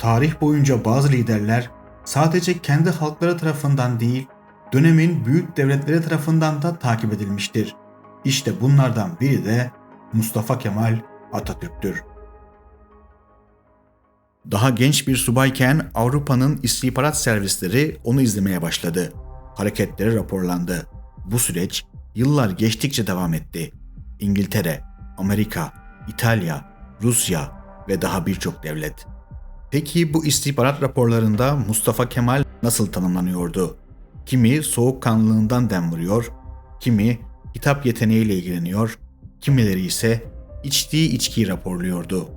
Tarih boyunca bazı liderler sadece kendi halkları tarafından değil, dönemin büyük devletleri tarafından da takip edilmiştir. İşte bunlardan biri de Mustafa Kemal Atatürk'tür. Daha genç bir subayken Avrupa'nın istihbarat servisleri onu izlemeye başladı. Hareketleri raporlandı. Bu süreç yıllar geçtikçe devam etti. İngiltere, Amerika, İtalya, Rusya ve daha birçok devlet. Peki bu istihbarat raporlarında Mustafa Kemal nasıl tanımlanıyordu? Kimi soğukkanlılığından dem vuruyor, kimi hitap yeteneğiyle ilgileniyor, kimileri ise içtiği içkiyi raporluyordu.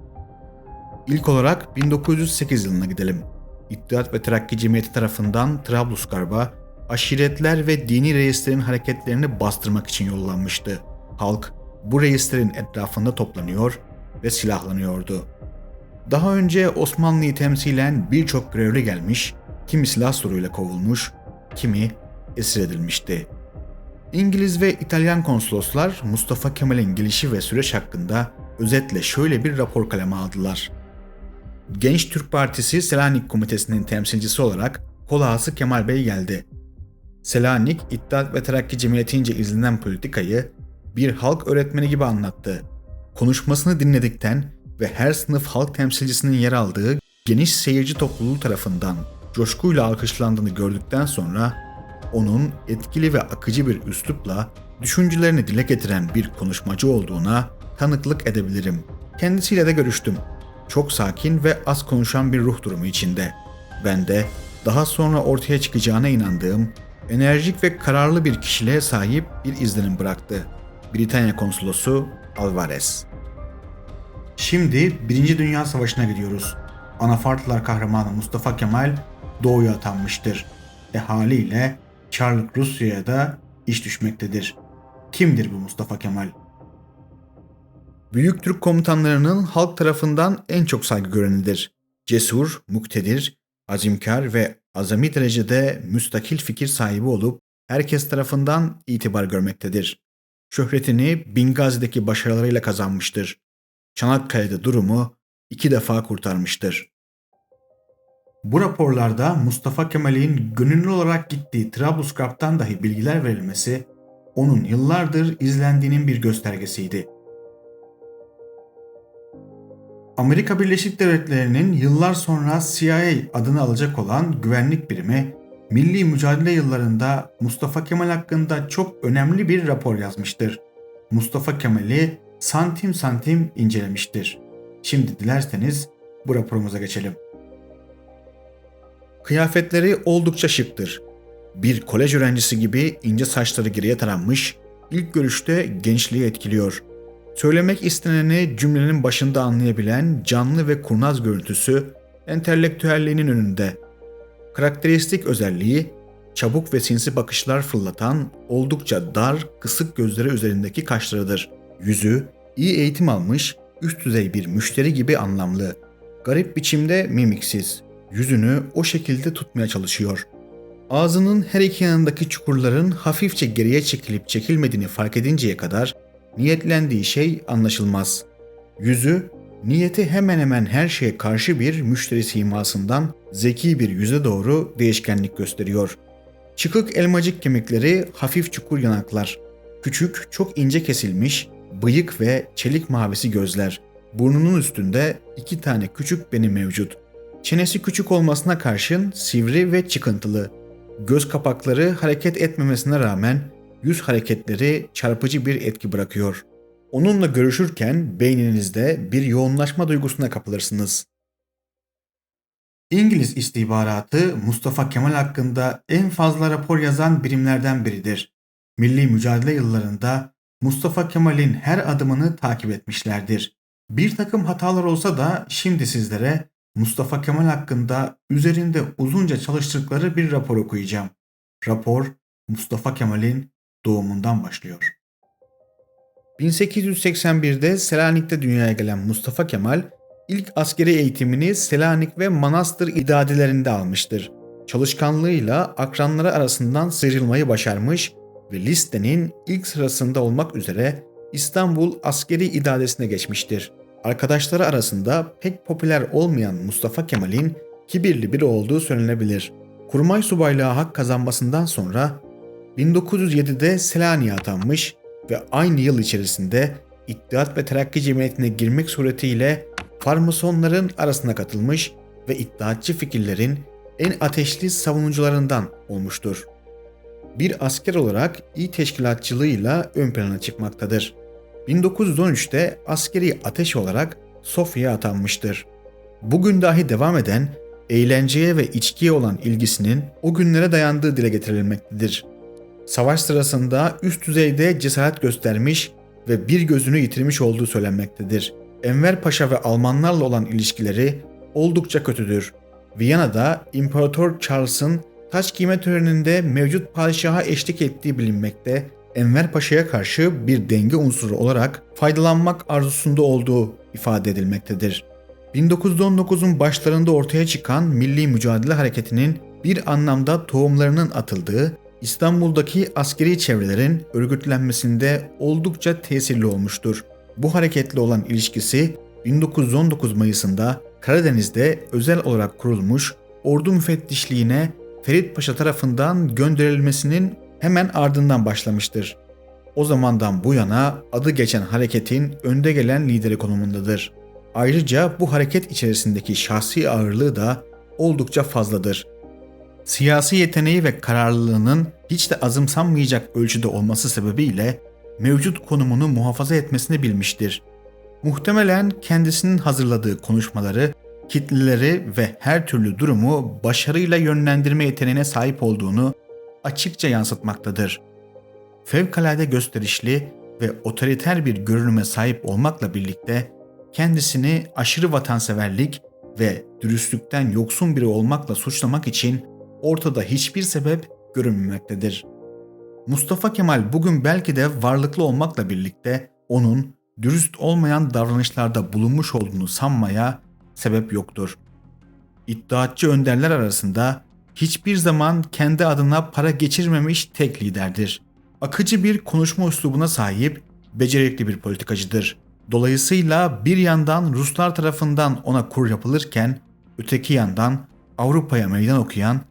İlk olarak 1908 yılına gidelim. İttihat ve Terakki Cemiyeti tarafından Trablusgarp'a aşiretler ve dini reislerin hareketlerini bastırmak için yollanmıştı. Halk bu reislerin etrafında toplanıyor ve silahlanıyordu. Daha önce Osmanlı'yı temsilen birçok görevli gelmiş, kimi silah soruyla kovulmuş, kimi esir edilmişti. İngiliz ve İtalyan konsoloslar Mustafa Kemal'in gelişi ve süreç hakkında özetle şöyle bir rapor kaleme aldılar. Genç Türk Partisi Selanik Komitesi'nin temsilcisi olarak Kolağası Kemal Bey geldi. Selanik, İttihat ve Terakki Cemiyeti'nce izlenen politikayı bir halk öğretmeni gibi anlattı. Konuşmasını dinledikten ve her sınıf halk temsilcisinin yer aldığı geniş seyirci topluluğu tarafından coşkuyla alkışlandığını gördükten sonra onun etkili ve akıcı bir üslupla düşüncelerini dile getiren bir konuşmacı olduğuna tanıklık edebilirim. Kendisiyle de görüştüm. Çok sakin ve az konuşan bir ruh durumu içinde. Ben de daha sonra ortaya çıkacağına inandığım enerjik ve kararlı bir kişiliğe sahip bir izlenim bıraktı. Britanya konsolosu Alvarez. Şimdi Birinci Dünya Savaşı'na gidiyoruz. Anafartlılar kahramanı Mustafa Kemal doğuya atanmıştır. E haliyle Çarlık Rusya'ya da iş düşmektedir. Kimdir bu Mustafa Kemal? Büyük Türk komutanlarının halk tarafından en çok saygı görenidir. Cesur, muktedir, azimkar ve azami derecede müstakil fikir sahibi olup herkes tarafından itibar görmektedir. Şöhretini Bingazi'deki başarılarıyla kazanmıştır. Çanakkale'de durumu iki defa kurtarmıştır. Bu raporlarda Mustafa Kemal'in gönüllü olarak gittiği Trablusgarp'tan dahi bilgiler verilmesi onun yıllardır izlendiğinin bir göstergesiydi. Amerika Birleşik Devletleri'nin yıllar sonra CIA adını alacak olan güvenlik birimi milli mücadele yıllarında Mustafa Kemal hakkında çok önemli bir rapor yazmıştır. Mustafa Kemal'i santim santim incelemiştir. Şimdi dilerseniz bu raporumuza geçelim. Kıyafetleri oldukça şıktır. Bir kolej öğrencisi gibi ince saçları geriye taranmış, ilk görüşte gençliği etkiliyor. Söylemek isteneni cümlenin başında anlayabilen canlı ve kurnaz görüntüsü entelektüelliğinin önünde. Karakteristik özelliği çabuk ve sinsi bakışlar fırlatan oldukça dar, kısık gözleri üzerindeki kaşlarıdır. Yüzü iyi eğitim almış, üst düzey bir müşteri gibi anlamlı. Garip biçimde mimiksiz. Yüzünü o şekilde tutmaya çalışıyor. Ağzının her iki yanındaki çukurların hafifçe geriye çekilip çekilmediğini fark edinceye kadar niyetlendiği şey anlaşılmaz. Yüzü, niyeti hemen hemen her şeye karşı bir müşteri simasından zeki bir yüze doğru değişkenlik gösteriyor. Çıkık elmacık kemikleri hafif çukur yanaklar. Küçük, çok ince kesilmiş, bıyık ve çelik mavisi gözler. Burnunun üstünde iki tane küçük beni mevcut. Çenesi küçük olmasına karşın sivri ve çıkıntılı. Göz kapakları hareket etmemesine rağmen yüz hareketleri çarpıcı bir etki bırakıyor. Onunla görüşürken beyninizde bir yoğunlaşma duygusuna kapılırsınız. İngiliz istihbaratı Mustafa Kemal hakkında en fazla rapor yazan birimlerden biridir. Milli mücadele yıllarında Mustafa Kemal'in her adımını takip etmişlerdir. Bir takım hatalar olsa da şimdi sizlere Mustafa Kemal hakkında üzerinde uzunca çalıştıkları bir rapor okuyacağım. Rapor Mustafa Kemal'in doğumundan başlıyor. 1881'de Selanik'te dünyaya gelen Mustafa Kemal ilk askeri eğitimini Selanik ve Manastır idadelerinde almıştır. Çalışkanlığıyla akranları arasından sıyrılmayı başarmış ve listenin ilk sırasında olmak üzere İstanbul askeri idadesine geçmiştir. arkadaşları arasında pek popüler olmayan Mustafa Kemal'in kibirli biri olduğu söylenebilir. Kurmay subaylığı hak kazanmasından sonra 1907'de Selanik'e atanmış ve aynı yıl içerisinde İttihat ve Terakki Cemiyeti'ne girmek suretiyle farmasonların arasına katılmış ve iddiatçı fikirlerin en ateşli savunucularından olmuştur. Bir asker olarak iyi teşkilatçılığıyla ön plana çıkmaktadır. 1913'te askeri ateş olarak Sofya'ya atanmıştır. Bugün dahi devam eden eğlenceye ve içkiye olan ilgisinin o günlere dayandığı dile getirilmektedir. Savaş sırasında üst düzeyde cesaret göstermiş ve bir gözünü yitirmiş olduğu söylenmektedir. Enver Paşa ve Almanlarla olan ilişkileri oldukça kötüdür. Viyana'da İmparator Charles'ın taç giyme töreninde mevcut padişaha eşlik ettiği bilinmekte, Enver Paşa'ya karşı bir denge unsuru olarak faydalanmak arzusunda olduğu ifade edilmektedir. 1919'un başlarında ortaya çıkan Milli Mücadele Hareketi'nin bir anlamda tohumlarının atıldığı İstanbul'daki askeri çevrelerin örgütlenmesinde oldukça tesirli olmuştur. Bu hareketle olan ilişkisi 1919 Mayıs'ında Karadeniz'de özel olarak kurulmuş ordu müfettişliğine Ferit Paşa tarafından gönderilmesinin hemen ardından başlamıştır. O zamandan bu yana adı geçen hareketin önde gelen lideri konumundadır. Ayrıca bu hareket içerisindeki şahsi ağırlığı da oldukça fazladır. Siyasi yeteneği ve kararlılığının hiç de azımsanmayacak ölçüde olması sebebiyle mevcut konumunu muhafaza etmesini bilmiştir. Muhtemelen kendisinin hazırladığı konuşmaları, kitleleri ve her türlü durumu başarıyla yönlendirme yeteneğine sahip olduğunu açıkça yansıtmaktadır. Fevkalade gösterişli ve otoriter bir görünüme sahip olmakla birlikte kendisini aşırı vatanseverlik ve dürüstlükten yoksun biri olmakla suçlamak için ortada hiçbir sebep görünmemektedir. Mustafa Kemal bugün belki de varlıklı olmakla birlikte onun dürüst olmayan davranışlarda bulunmuş olduğunu sanmaya sebep yoktur. İddiatçı önderler arasında hiçbir zaman kendi adına para geçirmemiş tek liderdir. Akıcı bir konuşma üslubuna sahip, becerikli bir politikacıdır. Dolayısıyla bir yandan Ruslar tarafından ona kur yapılırken, öteki yandan Avrupa'ya meydan okuyan,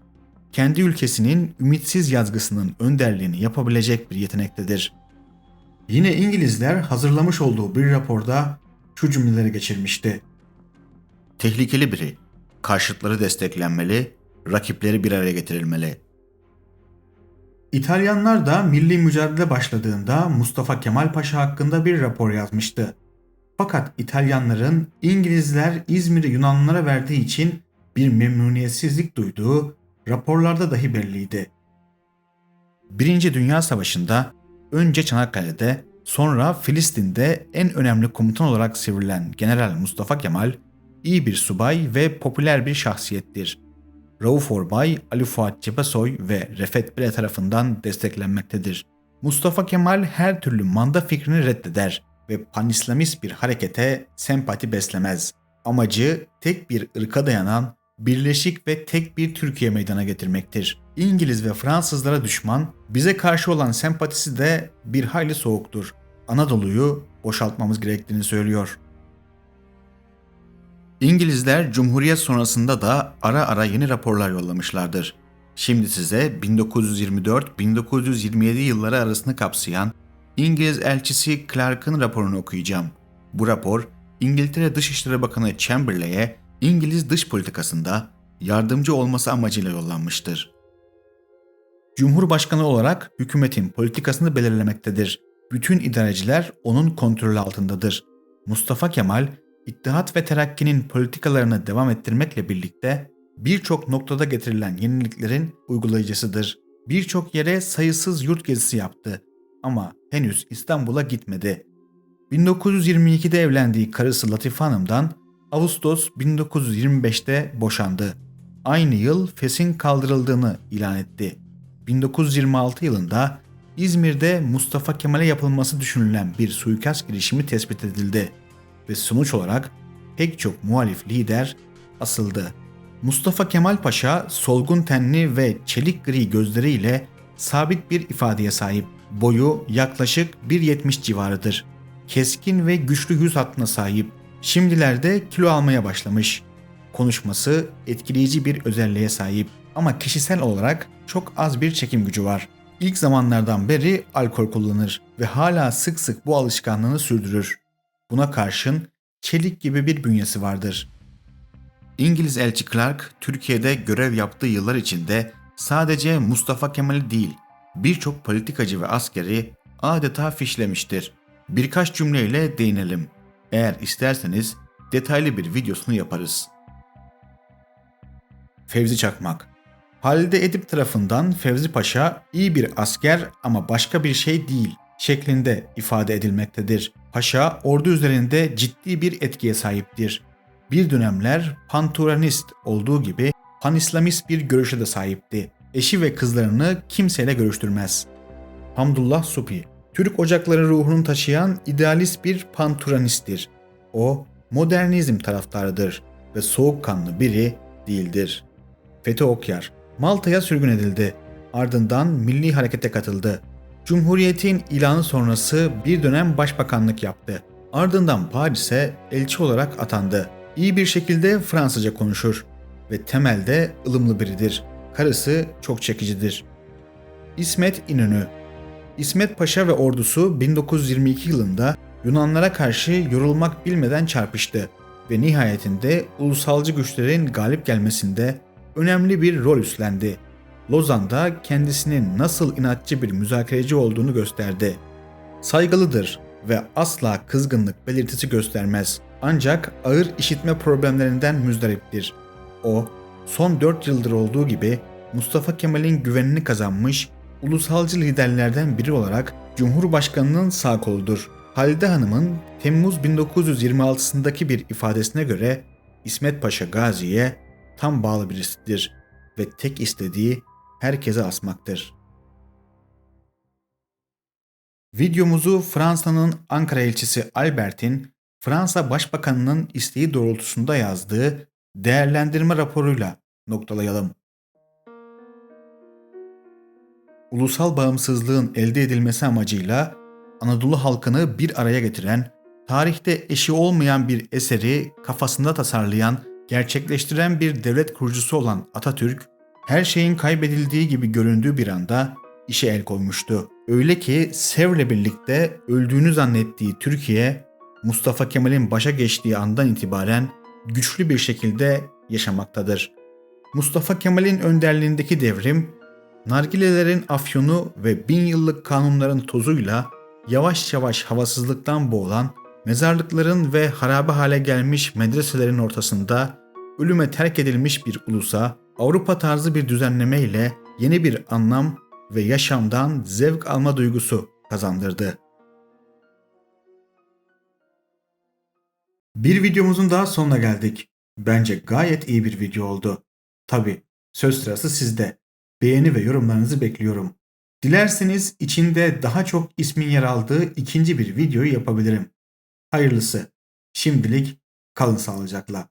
kendi ülkesinin ümitsiz yazgısının önderliğini yapabilecek bir yetenektedir. Yine İngilizler hazırlamış olduğu bir raporda şu cümleleri geçirmişti. Tehlikeli biri, karşıtları desteklenmeli, rakipleri bir araya getirilmeli. İtalyanlar da milli mücadele başladığında Mustafa Kemal Paşa hakkında bir rapor yazmıştı. Fakat İtalyanların İngilizler İzmir'i Yunanlılara verdiği için bir memnuniyetsizlik duyduğu raporlarda dahi belliydi. Birinci Dünya Savaşı'nda önce Çanakkale'de sonra Filistin'de en önemli komutan olarak sivrilen General Mustafa Kemal iyi bir subay ve popüler bir şahsiyettir. Rauf Orbay, Ali Fuat Cebesoy ve Refet Bile tarafından desteklenmektedir. Mustafa Kemal her türlü manda fikrini reddeder ve panislamist bir harekete sempati beslemez. Amacı tek bir ırka dayanan birleşik ve tek bir Türkiye meydana getirmektir. İngiliz ve Fransızlara düşman, bize karşı olan sempatisi de bir hayli soğuktur. Anadolu'yu boşaltmamız gerektiğini söylüyor. İngilizler Cumhuriyet sonrasında da ara ara yeni raporlar yollamışlardır. Şimdi size 1924-1927 yılları arasını kapsayan İngiliz elçisi Clark'ın raporunu okuyacağım. Bu rapor İngiltere Dışişleri Bakanı Chamberlain'e İngiliz dış politikasında yardımcı olması amacıyla yollanmıştır. Cumhurbaşkanı olarak hükümetin politikasını belirlemektedir. Bütün idareciler onun kontrolü altındadır. Mustafa Kemal, İttihat ve Terakki'nin politikalarını devam ettirmekle birlikte birçok noktada getirilen yeniliklerin uygulayıcısıdır. Birçok yere sayısız yurt gezisi yaptı ama henüz İstanbul'a gitmedi. 1922'de evlendiği karısı Latife Hanım'dan Ağustos 1925'te boşandı. Aynı yıl fesin kaldırıldığını ilan etti. 1926 yılında İzmir'de Mustafa Kemal'e yapılması düşünülen bir suikast girişimi tespit edildi ve sonuç olarak pek çok muhalif lider asıldı. Mustafa Kemal Paşa solgun tenli ve çelik gri gözleriyle sabit bir ifadeye sahip. Boyu yaklaşık 1.70 civarıdır. Keskin ve güçlü yüz hattına sahip Şimdilerde kilo almaya başlamış. Konuşması etkileyici bir özelliğe sahip ama kişisel olarak çok az bir çekim gücü var. İlk zamanlardan beri alkol kullanır ve hala sık sık bu alışkanlığını sürdürür. Buna karşın çelik gibi bir bünyesi vardır. İngiliz elçi Clark, Türkiye'de görev yaptığı yıllar içinde sadece Mustafa Kemal'i değil, birçok politikacı ve askeri adeta fişlemiştir. Birkaç cümleyle değinelim. Eğer isterseniz detaylı bir videosunu yaparız. Fevzi Çakmak Halide Edip tarafından Fevzi Paşa iyi bir asker ama başka bir şey değil şeklinde ifade edilmektedir. Paşa ordu üzerinde ciddi bir etkiye sahiptir. Bir dönemler panturanist olduğu gibi panislamist bir görüşe de sahipti. Eşi ve kızlarını kimseyle görüştürmez. Hamdullah Supi, Türk ocakları ruhunu taşıyan idealist bir panturanisttir. O, modernizm taraftarıdır ve soğukkanlı biri değildir. Fethi Okyar, Malta'ya sürgün edildi. Ardından milli harekete katıldı. Cumhuriyetin ilanı sonrası bir dönem başbakanlık yaptı. Ardından Paris'e elçi olarak atandı. İyi bir şekilde Fransızca konuşur ve temelde ılımlı biridir. Karısı çok çekicidir. İsmet İnönü İsmet Paşa ve ordusu 1922 yılında Yunanlara karşı yorulmak bilmeden çarpıştı ve nihayetinde ulusalcı güçlerin galip gelmesinde önemli bir rol üstlendi. Lozan'da kendisinin nasıl inatçı bir müzakereci olduğunu gösterdi. Saygılıdır ve asla kızgınlık belirtisi göstermez. Ancak ağır işitme problemlerinden müzdariptir. O, son 4 yıldır olduğu gibi Mustafa Kemal'in güvenini kazanmış ulusalcı liderlerden biri olarak Cumhurbaşkanı'nın sağ koludur. Halide Hanım'ın Temmuz 1926'sındaki bir ifadesine göre İsmet Paşa Gazi'ye tam bağlı birisidir ve tek istediği herkese asmaktır. Videomuzu Fransa'nın Ankara elçisi Albert'in Fransa Başbakanı'nın isteği doğrultusunda yazdığı değerlendirme raporuyla noktalayalım. Ulusal bağımsızlığın elde edilmesi amacıyla Anadolu halkını bir araya getiren, tarihte eşi olmayan bir eseri kafasında tasarlayan, gerçekleştiren bir devlet kurucusu olan Atatürk, her şeyin kaybedildiği gibi göründüğü bir anda işe el koymuştu. Öyle ki Sevr'le birlikte öldüğünü zannettiği Türkiye, Mustafa Kemal'in başa geçtiği andan itibaren güçlü bir şekilde yaşamaktadır. Mustafa Kemal'in önderliğindeki devrim, nargilelerin afyonu ve bin yıllık kanunların tozuyla yavaş yavaş havasızlıktan boğulan, mezarlıkların ve harabe hale gelmiş medreselerin ortasında ölüme terk edilmiş bir ulusa Avrupa tarzı bir düzenleme ile yeni bir anlam ve yaşamdan zevk alma duygusu kazandırdı. Bir videomuzun daha sonuna geldik. Bence gayet iyi bir video oldu. Tabi söz sırası sizde. Beğeni ve yorumlarınızı bekliyorum. Dilerseniz içinde daha çok ismin yer aldığı ikinci bir videoyu yapabilirim. Hayırlısı. Şimdilik kalın sağlıcakla.